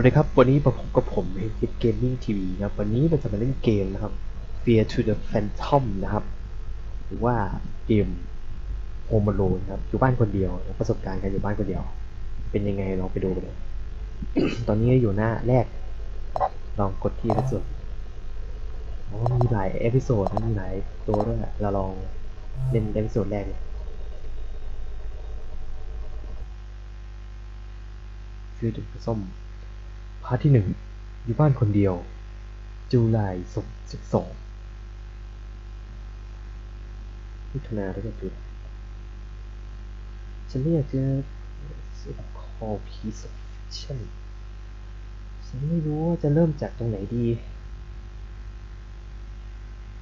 วัสดีครับ วันนี้มาพบกับผมเฮดเกมมิ่งทีวีครับ วันนี้เราจะมาเล่นเกมนะครับ Fear to the Phantom นะครับ หรือว่าเกม Home Alone ครับ อยู่บ้านคนเดียว ประสบการณ์การอยู่บ้านคนเดียว เป็นยังไงลองไปดูกันเลย ตอนนี้อยู่หน้าแรก ลองกดที่สุดอ๋อมีหลายเอพิโซดมีหลายตัวด้วย เราลองเล่นเอพิโซดแรกเลยคือถึงส้ม พาร์ทที่หนึ่งอยู่บ้านคนเดียว จูไลสมสิบสองมิถุนาแล้วก็จุดฉันไม่อยากจะสุดคอพีซอชั่นฉันไม่รู้ว่าจะเริ่มจากตรงไหนดี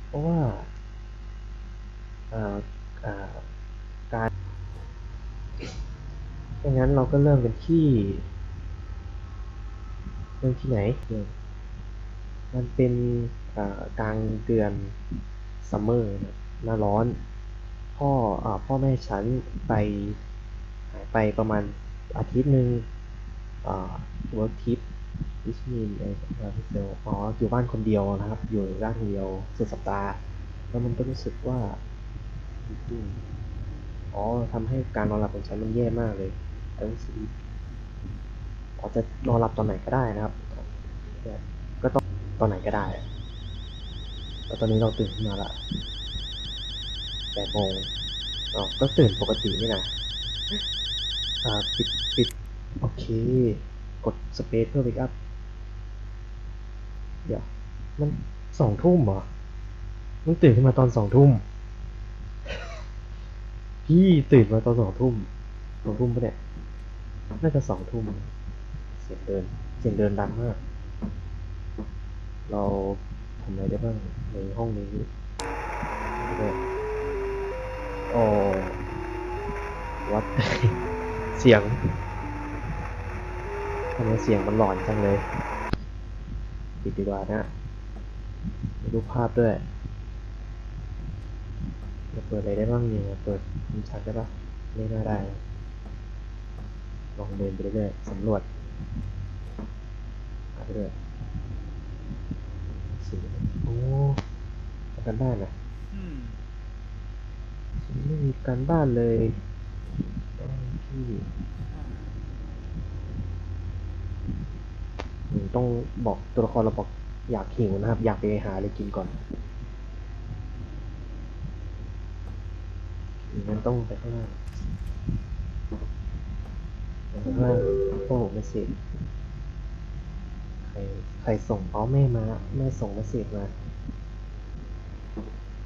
เพราะว่าอ่าอ่าการดังนั้นเราก็เริ่มกันที่ เรื่องที่ไหน มันเป็นกลางเดือนซัมเมอร์หน้าร้อน พ่ออพ่อแม่ฉันไปหายไปประมาณอาทิตย์หนึ่งเวิร์กทิปวิชมีนเออเซลอ๋ออยู่บ้านคนเดียวนะครับ อยู่บ้านคนเดียวสุดสัปดาห์แล้วมันก็รู้สึกว่าอ๋อทำให้การนอนหลับของฉันมันแย่มากเลยแล้วรู้สึก เราจะนอนหลับตอนไหนก็ได้นะครับ ก็ต้องตอนไหนก็ได้แล้วตอนนี้เราตื่นขึ้นมาละแปดโมงอ๋อก็ตื่นปกตินี่นะอ่าปิดปิดโอเค กดสเปซเพื่อเวกอัพ เดี๋ยว มันสองทุ่มเหรอมึงตื่นขึ้นมาตอนสองทุ่ม พี่ตื่นมาตอนสองทุ่มสองทุ่มปะเนี่ย น่าจะสองทุ่ม เสียงเดิน เสียงเดินดังมาก เราทำอะไรได้บ้างในห้องนี้โอ้วัดเสียงทำไมเสียงมันหลอนจังเลยปิดดีกว่านะดูภาพด้วยจะเปิดอะไรได้บ้างเนี่ยเปิดมิชัดได้ปะไม่น่าได้ ลองเดินไปเรื่อยๆสำรวจ หาไปเลยสีโอ้ทำกันบ้านนะฉันไม่มีการบ้านเลยต้องพี่อืมต้องบอกตัวละครเราบอกอยากหิวนะครับ อยากไปหาอะไรกินก่อนงั้นต้องไปข้างล่า งไปข้างล่างโอ้ม่เสร็จใครใครส่งอ๋อแม่มาแม่ส่งเมสเซจมา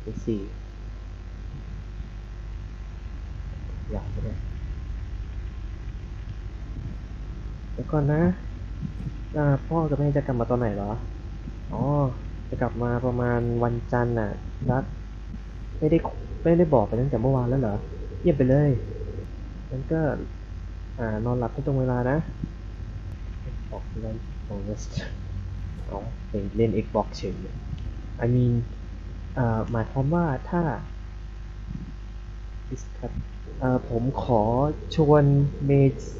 ไปสี่อยากเลยแล้วก่อนนะอ่าพ่อกับแม่จะกลับมาตอนไหนเหรอ อ๋อ จะกลับมาประมาณวันจันทร์น่ะรักไม่ได้ไม่ได้บอกไปตั้งแต่เมื่อวานแล้วเหรอ เยี่ยมไปเลยงั้นก็ อ่านอนหลับให้ตรงเวลานะออกเล่นของเวสอ๋อเป็นเล่น Xbox เฉย I mean อ่าหมายความว่าถ้า discuss อ่าผมขอชวนเม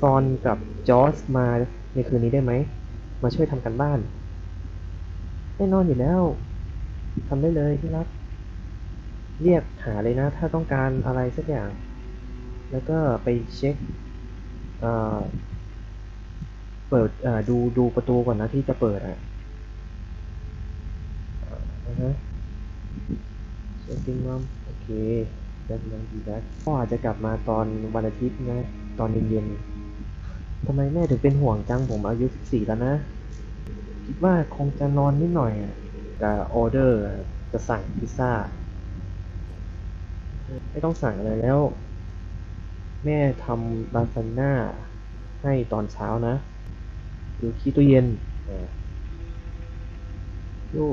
ซอนกับจอร์จมาในคืนนี้ได้ไหม มาช่วยทำกันบ้าน แน่นอนอยู่แล้วทำได้เลยที่รัก เรียกหาเลยนะ ถ้าต้องการอะไรสักอย่าง แล้วก็ไปเช็ค เอ่าเปิดเอ่าดูดูประตูก่อนนะที่จะเปิดอะอ่าฮะเช็คกิ้งมัมโอเคแบ็คนังดีแบ็คพ่ออาจจะกลับมาตอนวันอาทิตย์นะ ตอนเย็นๆทำไมแม่ถึงเป็นห่วงจังผมอายุ 14 แล้วนะ คิดว่าคงจะนอนนิดหน่อยอะกับออเดอร์จะสั่งพิซซ่า ไม่ต้องสั่งอะไรแล้ว แม่ทำลาซานญ่าให้ตอนเช้านะ ดูที่ตู้เย็นอ่าโย่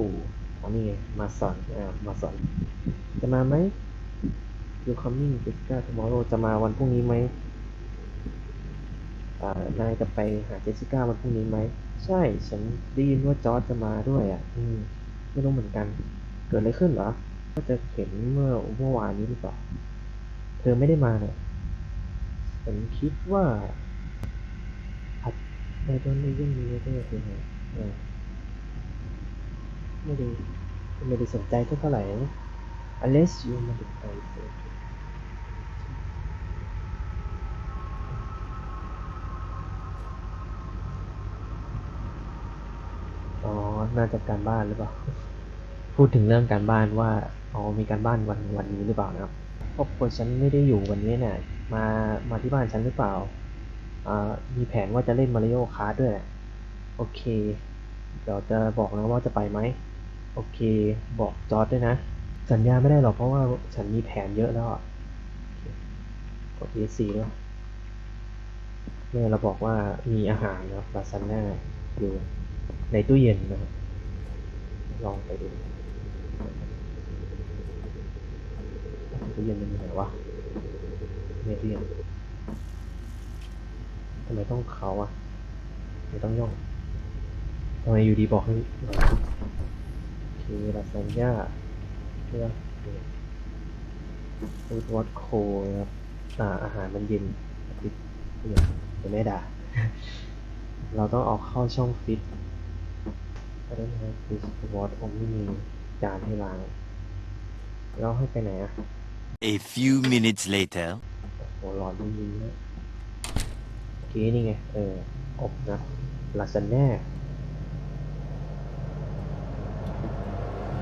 อันนี้มาสอนอ่ามาสอน จะมาไหม You coming Jessica tomorrow จะมาวันพรุ่งนี้ไหมอ่านายจะไปหาเจสสิก้าวันพรุ่งนี้ไหม ใช่ ฉันได้ยินว่าจอร์จจะมาด้วยอะ อืม ไม่รู้เหมือนกัน เกิดอะไรขึ้นเหรอ ก็จะเห็นเมื่อเมื่อวานนี้หรือเปล่า เธอไม่ได้มาเนี่ย ฉันคิดว่าอาจ I don't even know whether to have เอไม่ได้ไม่ได้สนใจเท่าไหร่ unless you modify it อ๋อ น่าจะการบ้านหรือเปล่า พูดถึงเรื่องการบ้านว่า อ๋อ มีการบ้านวันวันนี้หรือเปล่านะครับ ครอบครัวฉันไม่ได้อยู่วันนี้เนี่ย มา มาที่บ้านฉันหรือเปล่า อ่า มีแผนว่าจะเล่นมาริโอคาร์ด้วย โอเค เดี๋ยวจะบอกนะว่าจะไปไหม โอเค บอกจอร์ดด้วยนะ สัญญาไม่ได้หรอกเพราะว่าฉันมีแผนเยอะแล้วอะโอเคกด ESC ด้วยแม่เราบอกว่ามีอาหารนะลาซานญ่าอยู่ในตู้เย็นนะ ลองไปดู ตู้เย็นมันอยู่ไหนวะในตู้เย็นทำไมต้องเขาอะไม่ต้องย่องทำไมอยู่ดีบอกให้โอเคลาซานญ่าเพื่อฟูดวอตโคนะครับอ่าอาหารมันเย็นฟิตเนี่ยเดี๋ยวแม่ด่า เราต้องเอาเข้าช่องฟิต I don't have this what ผมไม่มีจานให้ล้างแล้วให้ไปไหนอะ A few minutes later. โอ้โหร้อนจริงๆนะโอเคนี่ไง เอออบนะลาซานญ่า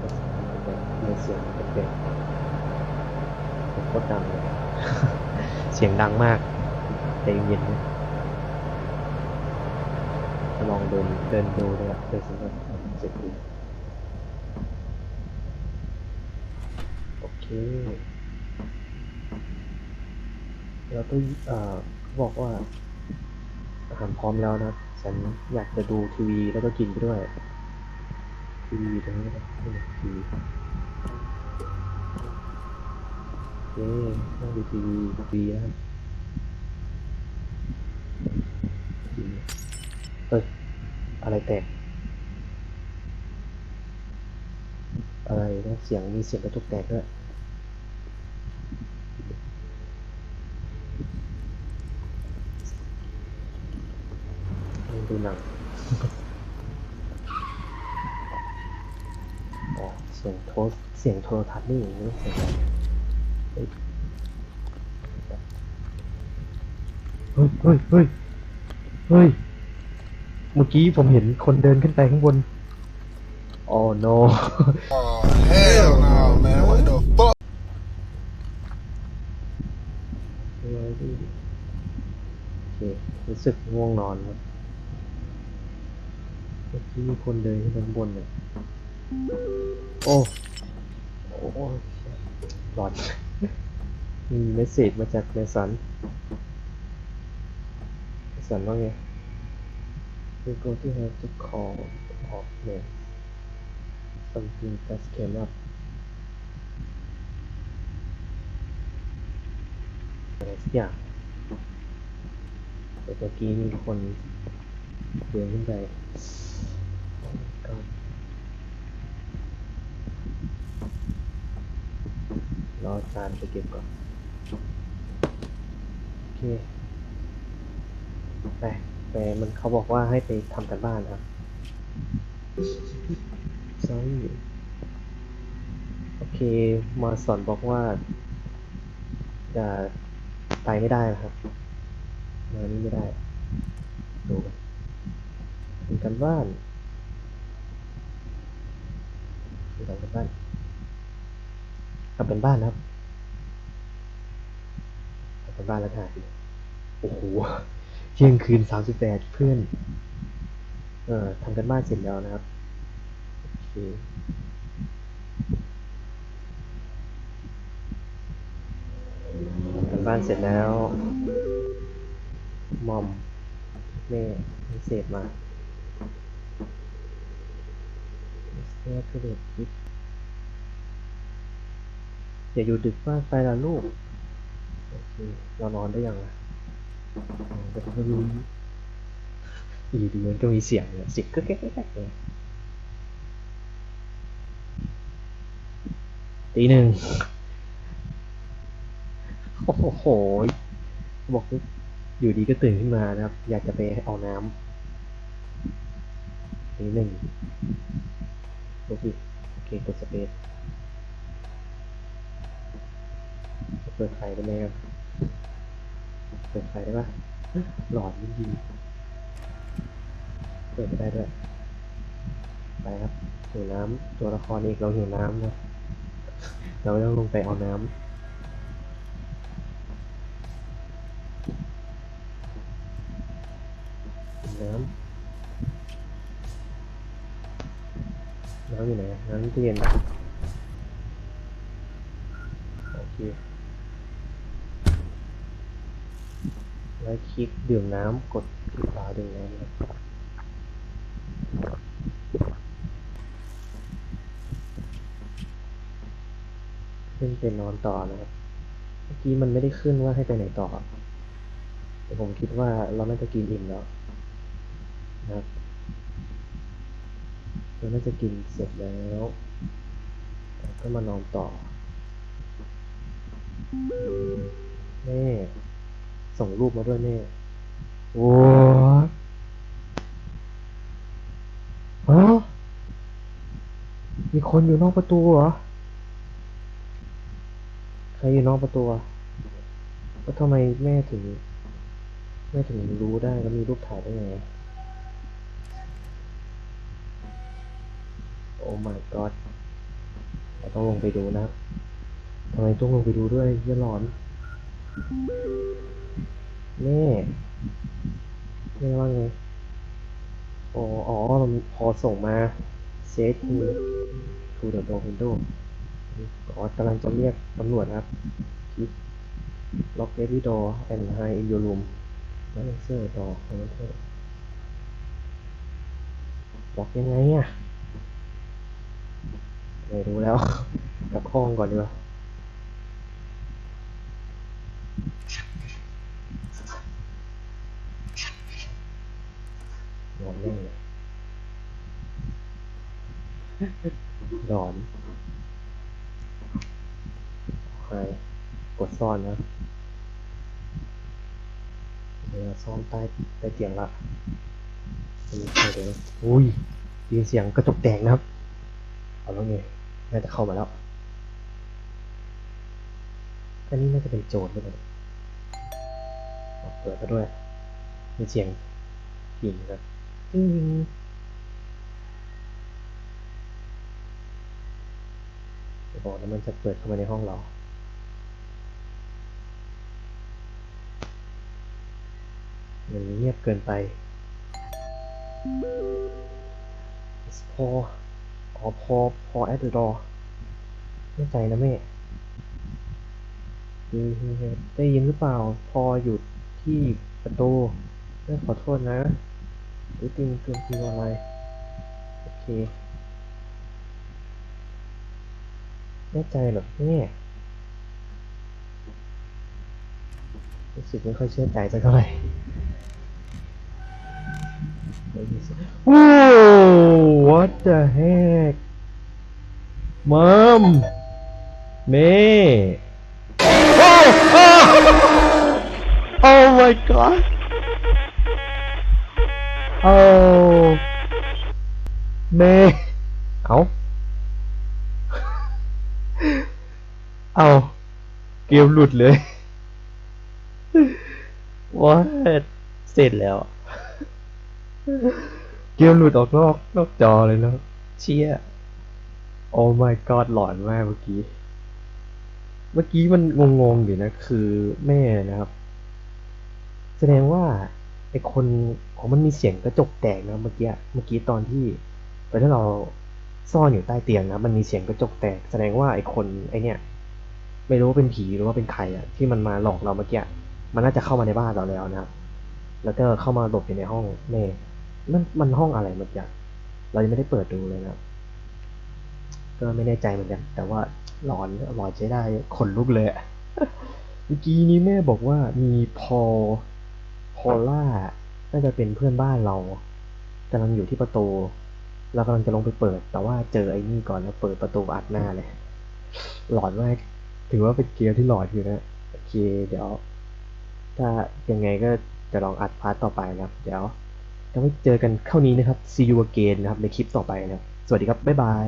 เสียงเสียงแปลกๆโคตรดังเลย เสียงดังมากใจเย็นๆนะลองเดินเดินดูเลยอะเดินสำรวจเสร็จดูโอเค แล้วก็เอ่อเขาบอกว่า อาหารพร้อมแล้วนะฉันอยากจะดูทีวีแล้วก็กินไปด้วย ทีวีตรงนี้นะทีวีโอเคนั่งดูทีวีทีวีนะครับเอ้ย อะไรแตก อะไรนะเสียงมีเสียงกระจกแตกด้วย ดูหนัง อ๋อ เสียงโทรเสียงโทรทัศน์นี่อย่างนี้เสียงอะไรเฮ้ยเฮ้ยเฮ้ยเฮ้ยเมื่อกี้ผมเห็นคนเดินขึ้นไปข้างบนโอ้ no Oh hell no, man! What the fuck? โอเครู้สึกง่วงนอนครับเมื่อกี้มีคนเดินขึ้นไปข้างบนเลยโอ้ โอ้โหลอนมีเมสเซจมาจากเมสันเมสันว่าไง We go to have to call off name something just came up อะไรสักอย่างแต่เมื่อกี้มีคนเดินขึ้นไป Oh my god รอจานไปเก็บก่อน โอเค ไปไปมันเขาบอกว่าให้ไปทำกันบ้านครับ sorry โอเค มาสอนบอกว่า จะไปไม่ได้นะครับ มานี่ไม่ได้ดูกันทำกันบ้านดูทำกันบ้าน ทำกันบ้านนะครับทำกันบ้านแล้วถ่ายดิโอ้โหเที่ยงคืนสามสิบแปดเพื่อน เอ่อทำกันบ้านเสร็จแล้วนะครับโอเคทำกันบ้านเสร็จแล้วมอมแม่มีเศษมาเสื้อคือเด็ก อย่าอยู่ดึกมากไปละลูกโอเคเรานอนได้ยังอะอ๋อแต่ไม่รู้อยู่ดีมันก็มีเสียงเนี่ยเสียงก็แก๊กเลยตีหนึ่งโอ้โห บอกว่าอยู่ดีก็ตื่นขึ้นมานะครับ อยากจะไปเอาน้นี้หนึ่งโอเคโอเคกดสเปซ เปิดไฟได้ไหมครับเปิดไฟได้ปะหลอดจริงๆเปิดไม่ได้ด้วย ไปครับหิวน้ำตัวละครเอกเราหิวน้ำนะเราต้องลงไปเอาน้ำน้ำน้ำอยู่ไหนน้ำที่เย็นโอเค แล้วคลิกดื่มน้ำกดคลิกขวาดื่มน้ำนะครับขึ้นเป็นนอนต่อนะครับ เมื่อกี้มันไม่ได้ขึ้นว่าให้ไปไหนต่อ แต่ผมคิดว่าเราน่าจะกินอิ่มแล้วนะครับเราน่าจะกินเสร็จแล้วแล้วก็มานอนต่อแม่ ส่งรูปมาด้วยแม่โอ้ฮะมีคนอยู่นอกประตูเหรอ ใครอยู่นอกประตูอะแล้วทำไมแม่ถึง แม่ถึงรู้ได้แล้วมีรูปถ่ายได้ไง โอ้ my god เราต้องลงไปดูนะครับทำไมต้องลงไปดูด้วยเหี้ยหลอน แม่แม่ว่าไงอ๋ออ๋อมันพอส่งมา set to to the door window อ๋อกำลังจะเรียกตำรวจครับคลิก lock every door and hide in your room แล้ว answer door ของมันเถอะล็อกยังไงอะไม่รู้แล้ว กลับห้องก่อนดีกว่า นอนแน่เลยหลอน ใครกดซ่อนนะเดี๋ยวซ่อนใต้ใต้เตียงละอันนี้ใครเดี๋ยวอุ้ยยินเสียงกระจกแตกนะครับ เอาแล้วไงน่าจะเข้ามาแล้วอันนี้น่าจะเป็นโจรหรือเปิดมาด้วย มีเสียงกิ่งนะจริงจะบอกนะมันจะเปิดเข้ามาในห้องเรา มันเงียบเกินไป It's พออ๋อพอพอ at the door แน่ใจนะแม่ได้ยินหรือเปล่า พออยู่ที่ประตูแม่ขอโทษนะหรือติงเกินทีอะไร โอเคแน่ใจหรอแม่รู้สึกไม่ค่อยเชื่อใจสักเท่าไหร่ Whoa! What the heck? Mom! May! Oh! Oh! Oh my god! Oh! May! เอาเอาเกมหลุดเลย What เสร็จแล้ว เกมหลุดออกนอกนอกจอเลยนะเชี่ยโอ้ my god หลอนมากเมื่อกี้ เมื่อกี้มันงงๆอยู่นะ คือแม่นะครับ แสดงว่าไอคนของมันมีเสียงกระจกแตกนะเมื่อกี้เมื่อกี้ตอนที่ตอนที่เราซ่อนอยู่ใต้เตียงนะมันมีเสียงกระจกแตก แสดงว่าไอคนไอเนี่ยไม่รู้ว่าเป็นผีหรือว่าเป็นใครอะที่มันมาหลอกเราเมื่อกี้มันน่าจะเข้ามาในบ้านเราแล้วนะครับ แล้วก็เข้ามาหลบอยู่ในห้องแม่ มันมันห้องอะไรเมื่อกี้เรายังไม่ได้เปิดดูเลยนะก็ไม่แน่ใจเหมือนกัน แต่ว่าหลอนหลอนใช้ได้ขนลุกเลยอะเมื่อกี้นี้แม่บอกว่ามีพอพอล่าน่าจะเป็นเพื่อนบ้านเรากำลังอยู่ที่ประตูเรากำลังจะลงไปเปิด แต่ว่าเจอไอ้นี่ก่อนแล้วเปิดประตูอัดหน้าเลย หลอนมากถือว่าเป็นเกมที่หลอนอยู่นะโอเคเดี๋ยว ถ้ายังไงก็จะลองอัดพาร์ทต่อไปนะครับ เดี๋ยว จะไม่เจอกันเข้านี้นะครับ see you again นะครับในคลิปต่อไปนะครับ สวัสดีครับ บ๊ายบาย